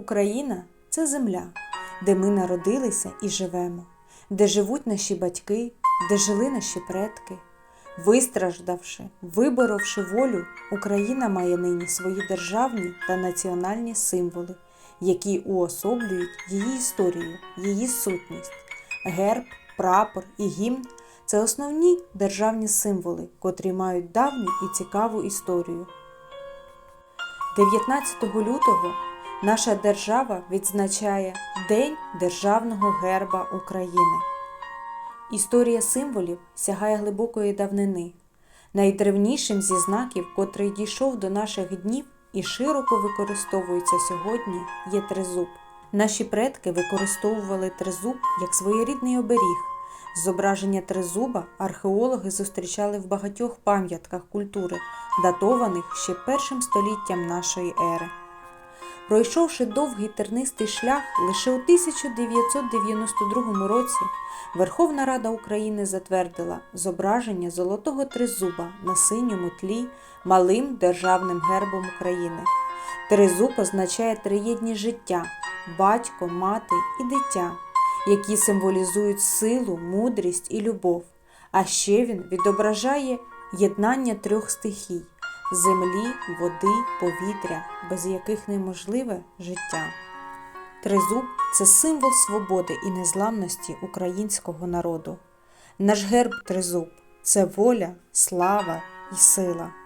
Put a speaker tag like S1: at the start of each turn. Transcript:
S1: Україна це земля, де ми народилися і живемо, де живуть наші батьки, де жили наші предки. Вистраждавши, виборовши волю, Україна має нині свої державні та національні символи, які уособлюють її історію, її сутність. Герб, прапор і гімн це основні державні символи, котрі мають давню і цікаву історію. 19 лютого наша держава відзначає День Державного герба України. Історія символів сягає глибокої давнини. Найдревнішим зі знаків, котрий дійшов до наших днів і широко використовується сьогодні, є тризуб. Наші предки використовували тризуб як своєрідний оберіг. Зображення тризуба археологи зустрічали в багатьох пам'ятках культури, датованих ще першим століттям нашої ери. Пройшовши довгий тернистий шлях, лише у 1992 році Верховна Рада України затвердила зображення золотого тризуба на синьому тлі малим державним гербом України. Тризуб означає триєдні життя батько, мати і дитя, які символізують силу, мудрість і любов. А ще він відображає єднання трьох стихій землі, води, повітря, без яких неможливе життя. Тризуб це символ свободи і незламності українського народу. Наш герб тризуб це воля, слава і сила.